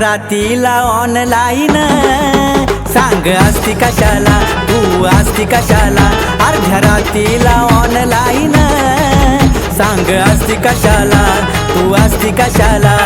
रातीला online सांग असती कशाला, तू असती कशाला? अर्ध्या रातीला ऑनलाईन सांग असती कशाला, तू असती कशाला?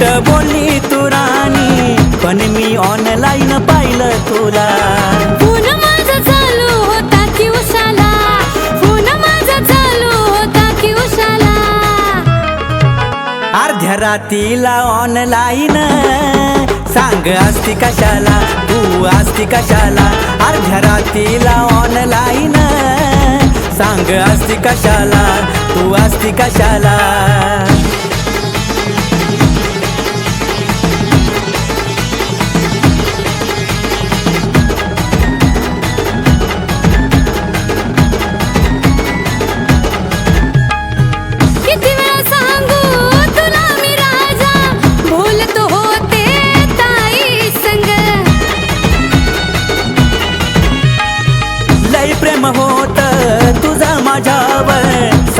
नाईट बोलली तू राणी पण मी ऑनलाईन पाहिलं तुला. फोन माझा चालू होता की उशाला. फोन माझा चालू होता की उशाला. अर्ध्या रातीला ऑनलाईन सांग असती कशाला तू असती कशाला? अर्ध्या रातीला ऑनलाईन सांग असती कशाला तू असती कशाला?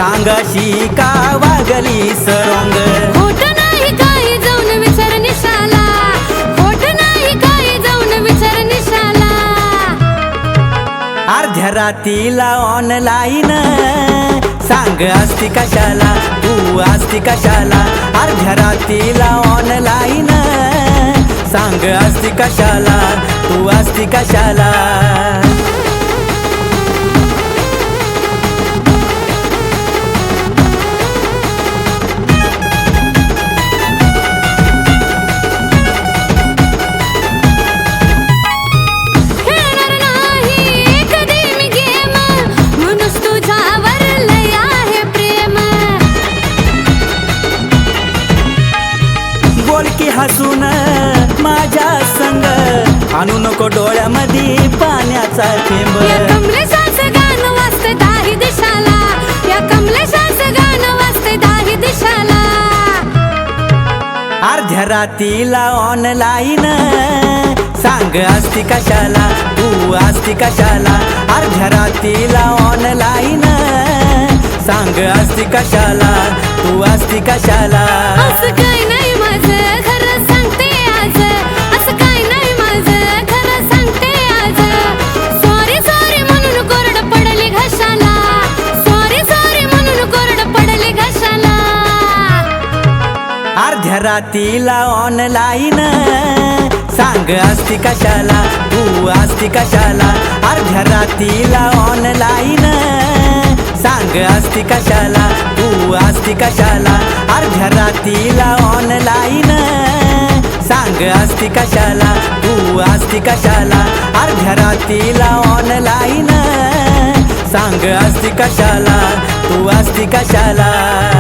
सांगाशी का वागली सरंग. खोट नाही काही जाऊन विचार निशाला. खोट नाही काही जाऊन विचार निशाला. अर्ध्या रातीला ऑनलाईन सांग असती कशाला तू असती कशाला? अर्ध्या रातीला ऑनलाईन सांग असती कशाला तू असती कशाला? हसून माझ्या संग. आणू नको डोळ्यामध्ये पाण्याचा थेंब. अर्ध्या रातीला ऑनलाईन सांग असती कशाला? तू असती कशाला? अर्ध्या रातीला ऑनलाईन सांग असती कशाला? तू असती कशाला? रातीला ऑनलाईन सांग असती कशाला? तू असती कशाला? अर्ध्या रातीला ऑनलाईन सांग असती कशाला? तू असती कशाला? अर्ध्या रातीला ऑनलाईन सांग असती कशाला? तू असती कशाला? अर्ध्या रातीला ऑनलाईन सांग असती कशाला? तू असती कशाला?